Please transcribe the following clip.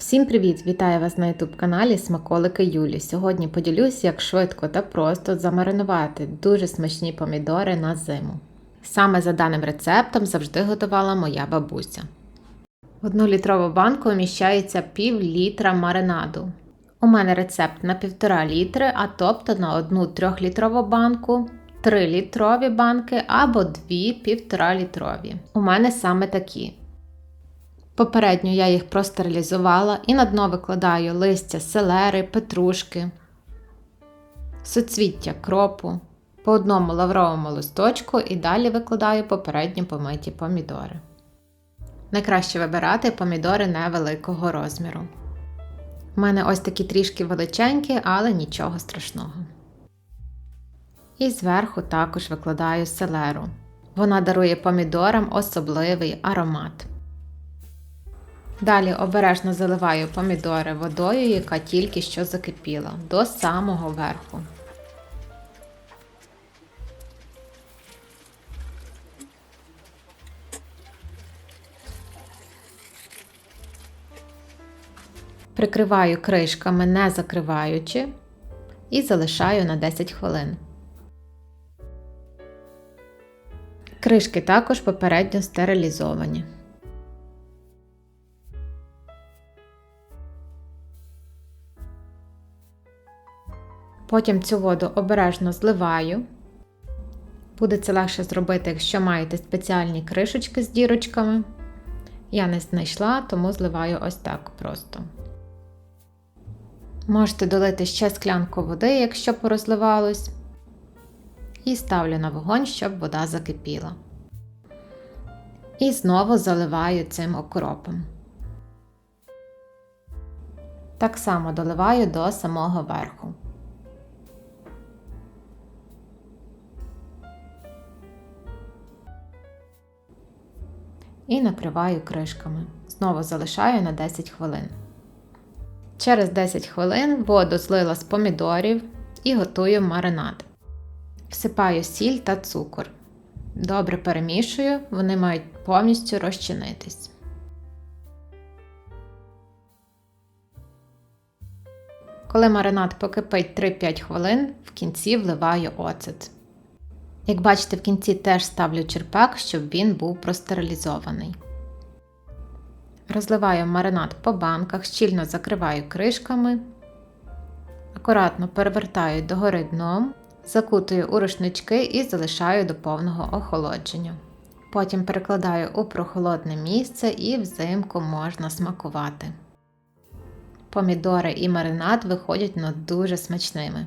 Всім привіт! Вітаю вас на YouTube каналі Смаколики Юлі. Сьогодні поділюсь, як швидко та просто замаринувати дуже смачні помідори на зиму. Саме за даним рецептом завжди готувала моя бабуся. В одну літрову банку вміщається пів літра маринаду. У мене рецепт на 1,5 літри, а тобто на одну 3-літрову банку, 3 літрові банки або 2 1,5 літрові. У мене саме такі. Попередньо я їх простерилізувала і на дно викладаю листя селери, петрушки, суцвіття кропу, по одному лавровому листочку і далі викладаю попередньо помиті помідори. Найкраще вибирати помідори невеликого розміру. У мене ось такі трішки величенькі, але нічого страшного. І зверху також викладаю селеру. Вона дарує помідорам особливий аромат. Далі обережно заливаю помідори водою, яка тільки що закипіла, до самого верху. Прикриваю кришками, не закриваючи, і залишаю на 10 хвилин. Кришки також попередньо стерилізовані. Потім цю воду обережно зливаю. Буде це легше зробити, якщо маєте спеціальні кришечки з дірочками. Я не знайшла, тому зливаю ось так просто. Можете долити ще склянку води, якщо порозливалось. І ставлю на вогонь, щоб вода закипіла. І знову заливаю цим окропом. Так само доливаю до самого верху. І накриваю кришками. Знову залишаю на 10 хвилин. Через 10 хвилин воду злила з помідорів і готую маринад. Всипаю сіль та цукор. Добре перемішую, вони мають повністю розчинитись. Коли маринад покипить 3-5 хвилин, в кінці вливаю оцет. Як бачите, в кінці теж ставлю черпак, щоб він був простерилізований. Розливаю маринад по банках, щільно закриваю кришками, акуратно перевертаю догори дном, закутую у рушнички і залишаю до повного охолодження. Потім перекладаю у прохолодне місце і взимку можна смакувати. Помідори і маринад виходять на дуже смачними.